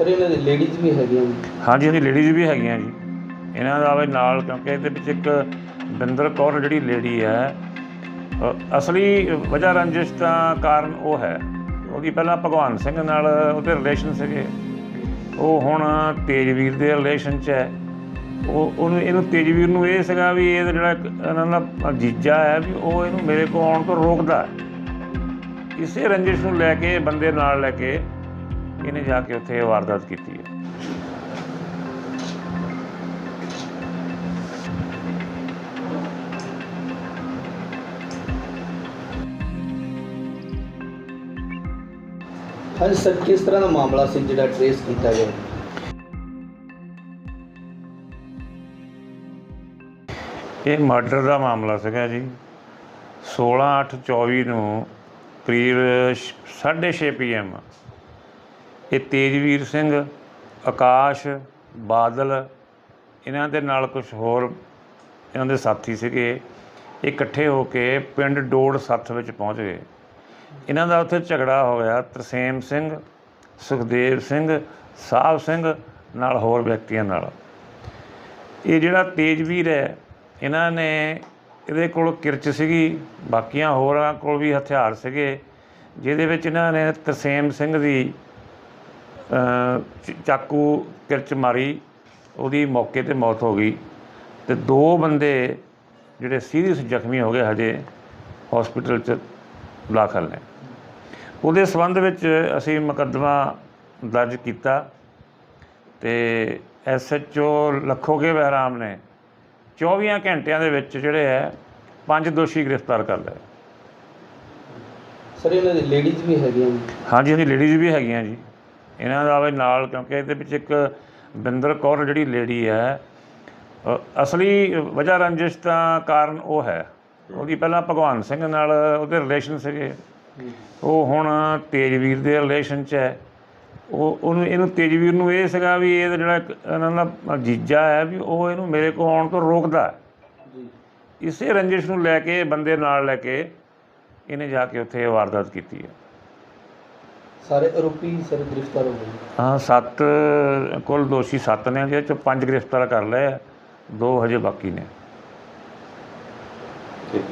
Sir ਇਹਨਾਂ ਦੇ ladies ਵੀ ਹੈਗੀਆਂ ਜੀ ਹਾਂਜੀ ਹਾਂਜੀ ਲੇਡੀਜ਼ ਵੀ ਹੈਗੀਆਂ ਜੀ। ਇਹਨਾਂ ਦਾ ਵੀ ਨਾਲ ਕਿਉਂਕਿ ਇਹਦੇ ਵਿੱਚ ਇੱਕ ਬਿੰਦਰ ਕੌਰ ਜਿਹੜੀ ਲੇਡੀ ਹੈ ਅ, ਅਸਲੀ ਵਜ੍ਹਾ ਰੰਜਿਸ਼ ਦਾ ਕਾਰਨ ਉਹ ਹੈ। ਉਹਦੀ ਪਹਿਲਾਂ ਭਗਵਾਨ ਸਿੰਘ ਨਾਲ ਉਹਦੇ ਰਿਲੇਸ਼ਨ ਸੀਗੇ। ਉਹ ਹੁਣ ਤੇਜਵੀਰ ਦੇ ਰਿਲੇਸ਼ਨ 'ਚ ਹੈ। ਉਹ ਉਹਨੂੰ ਇਹਨੂੰ ਤੇਜਵੀਰ ਨੂੰ ਇਹ ਸੀਗਾ ਵੀ ਇਹ ਜਿਹੜਾ ਇੱਕ ਇਹਨਾਂ ਦਾ ਜੀਜਾ ਹੈ ਵੀ ਉਹ ਇਹਨੂੰ ਮੇਰੇ ਕੋਲ ਆਉਣ ਤੋਂ ਰੋਕਦਾ ਹੈ। ਇਸੇ ਰੰਜਿਸ਼ ਨੂੰ ਲੈ ਕੇ ਬੰਦੇ ਨਾਲ ਲੈ ਕੇ ਇਹਨੇ ਜਾ ਕੇ ਉੱਥੇ ਵਾਰਦਾਤ ਕੀਤੀ ਹੈ। ਹਾਂਜੀ ਸਰ ਕਿਸ ਤਰ੍ਹਾਂ ਦਾ ਮਾਮਲਾ ਸੀ ਜਿਹੜਾ ਟ੍ਰੇਸ ਕੀਤਾ ਗਿਆ? ਇਹ ਮਰਡਰ ਦਾ ਮਾਮਲਾ ਸੀਗਾ ਜੀ। 16/8/24 ਨੂੰ ਕਰੀਬ 6:30 ਪੀਐਮ ਇਹ ਤੇਜਵੀਰ ਸਿੰਘ, ਆਕਾਸ਼, ਬਾਦਲ, ਇਹਨਾਂ ਦੇ ਨਾਲ ਕੁਝ ਹੋਰ ਇਹਨਾਂ ਦੇ ਸਾਥੀ ਸੀਗੇ। ਇਹ ਇਕੱਠੇ ਹੋ ਕੇ ਪਿੰਡ ਡੋੜ ਸੱਥ ਵਿੱਚ ਪਹੁੰਚ ਗਏ। ਇਹਨਾਂ ਦਾ ਉੱਥੇ ਝਗੜਾ ਹੋ ਗਿਆ ਤਰਸੇਮ ਸਿੰਘ, ਸੁਖਦੇਵ ਸਿੰਘ, ਸਾਹਿਬ ਸਿੰਘ ਨਾਲ ਹੋਰ ਵਿਅਕਤੀਆਂ ਨਾਲ। ਇਹ ਜਿਹੜਾ ਤੇਜਵੀਰ ਹੈ, ਇਹਨਾਂ ਨੇ ਇਹਦੇ ਕੋਲ ਕਿਰਚ ਸੀਗੀ। ਬਾਕੀਆਂ ਹੋਰਾਂ ਕੋਲ ਵੀ ਹਥਿਆਰ ਸੀਗੇ, ਜਿਹਦੇ ਵਿੱਚ ਇਹਨਾਂ ਨੇ ਤਰਸੇਮ ਸਿੰਘ ਦੀ ਚਾਕੂ ਕਿਰਚ ਮਾਰੀ ਉਹਦੀ ਮੌਕੇ ਤੇ ਮੌਤ ਹੋ ਗਈ। ਤੇ ਦੋ ਬੰਦੇ ਜਿਹੜੇ ਸੀਰੀਅਸ ਜ਼ਖਮੀ ਹੋ ਗਏ ਹਜੇ ਹਸਪੀਟਲ 'ਚ ਦਾਖਲ ਨੇ। ਉਹਦੇ ਸੰਬੰਧ ਵਿੱਚ ਅਸੀਂ ਮੁਕੱਦਮਾ ਦਰਜ ਕੀਤਾ ਤੇ ਐਸਐਚਓ ਲੱਖੋਗੇ ਬਹਿਰਾਮ ਨੇ 24 ਘੰਟਿਆਂ ਦੇ ਵਿੱਚ ਜਿਹੜੇ ਹੈ ਪੰਜ ਦੋਸ਼ੀ ਗ੍ਰਿਫਤਾਰ ਕਰ ਲਏ। ਸਰ ਇਹਨਾਂ ਦੇ ਲੇਡੀਜ਼ ਵੀ ਹੈਗੀਆਂ ਹਾਂਜੀ ਹਾਂਜੀ ਲੇਡੀਜ਼ ਵੀ ਹੈਗੀਆਂ ਜੀ। ਇਹਨਾਂ ਦਾ ਵੀ ਨਾਲ ਕਿਉਂਕਿ ਇਹਦੇ ਵਿੱਚ ਇੱਕ ਬਿੰਦਰ ਕੌਰ ਜਿਹੜੀ ਲੇਡੀ ਹੈ ਅਸਲੀ ਵਜ੍ਹਾ ਰੰਜਿਸ਼ ਦਾ ਕਾਰਨ ਉਹ ਹੈ। ਉਹਦੀ ਪਹਿਲਾਂ ਭਗਵਾਨ ਸਿੰਘ ਨਾਲ ਉਹਦੇ ਰਿਲੇਸ਼ਨ ਸੀਗੇ। ਉਹ ਹੁਣ ਤੇਜਵੀਰ ਦੇ ਰਿਲੇਸ਼ਨ 'ਚ ਹੈ। ਉਹ ਉਹਨੂੰ ਇਹਨੂੰ ਤੇਜਵੀਰ ਨੂੰ ਇਹ ਸੀਗਾ ਵੀ ਇਹ ਜਿਹੜਾ ਇੱਕ ਇਹਨਾਂ ਦਾ ਜੀਜਾ ਹੈ ਵੀ ਉਹ ਇਹਨੂੰ ਮੇਰੇ ਕੋਲ ਆਉਣ ਤੋਂ ਰੋਕਦਾ ਇਸੇ ਰੰਜਿਸ਼ ਨੂੰ ਲੈ ਕੇ ਬੰਦੇ ਨਾਲ ਲੈ ਕੇ ਇਹਨੇ ਜਾ ਕੇ ਉੱਥੇ ਵਾਰਦਾਤ ਕੀਤੀ ਹੈ। ਸਾਰੇ ਆਰੋਪੀ ਸਰ ਗ੍ਰਿਫਤਾਰ ਹੋ ਗਏ ਹਾਂ ਸੱਤ ਕੁੱਲ ਦੋਸ਼ੀ ਸੱਤ ਨੇ ਜਿਹਦੇ ਚੋਂ ਪੰਜ ਗ੍ਰਿਫਤਾਰ ਕਰ ਲਏ ਆ, ਦੋ ਹਜੇ ਬਾਕੀ ਨੇ। ਠੀਕ